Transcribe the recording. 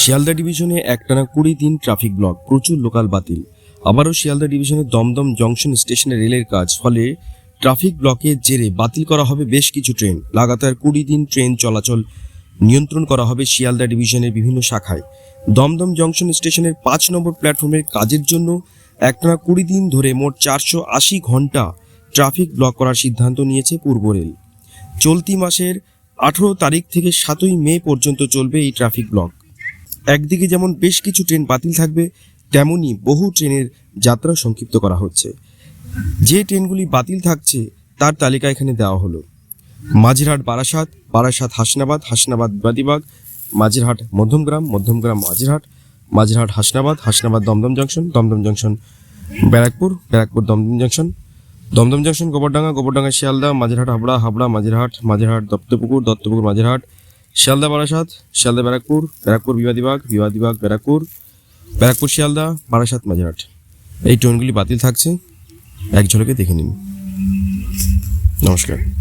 শিয়ালদা ডিভিশনে একটানা কুড়ি দিন ট্রাফিক ব্লক, প্রচুর লোকাল বাতিল। আবারও শিয়ালদা ডিভিশনের দমদম জংশন স্টেশনে রেলের কাজ, ফলে ট্রাফিক ব্লকের জেরে বাতিল করা হবে বেশ কিছু ট্রেন। লাগাতার কুড়ি দিন ট্রেন চলাচল নিয়ন্ত্রণ করা হবে শিয়ালদা ডিভিশনের বিভিন্ন শাখায়। দমদম জংশন স্টেশনের পাঁচ নম্বর প্ল্যাটফর্মের কাজের জন্য একটানা কুড়ি দিন ধরে মোট চারশো আশি ঘণ্টা ট্রাফিক ব্লক করার সিদ্ধান্ত নিয়েছে পূর্ব রেল। চলতি মাসের আঠেরো তারিখ থেকে সাতই মে পর্যন্ত চলবে এই ট্রাফিক ব্লক। একদিকে যেমন বেশ কিছু ট্রেন বাতিল থাকবে তেমনি বহু ট্রেনের যাত্রা সংক্ষিপ্ত করা হচ্ছে। যে ট্রেনগুলি বাতিল থাকছে, তার তালিকা এখানে দেওয়া হলো। Majerhat Barasat Barasat Hasnabad Hasnabad Bibadibag Majerhat Madhyamgram Madhyamgram Majerhat Majerhat Hasnabad Hasnabad Dumdum junction Dumdum junction Barrackpore Barrackpore Dumdum junction Dumdum junction Gobardanga Gobardanga Sealdah, Majerhat Habra Habra Majerhat Majerhat Duttapukur Duttapukur Majerhat Sealdah Barasat, Sealdah Barrackpore Barrackpore Bibadibag Bibadibag Barrackpore Barrackpore, Sealdah, Barasat, Majerhat. এই ট্রেনগুলি বাতিল থাকছে। এক ঝলকে দেখে নিন। নমস্কার।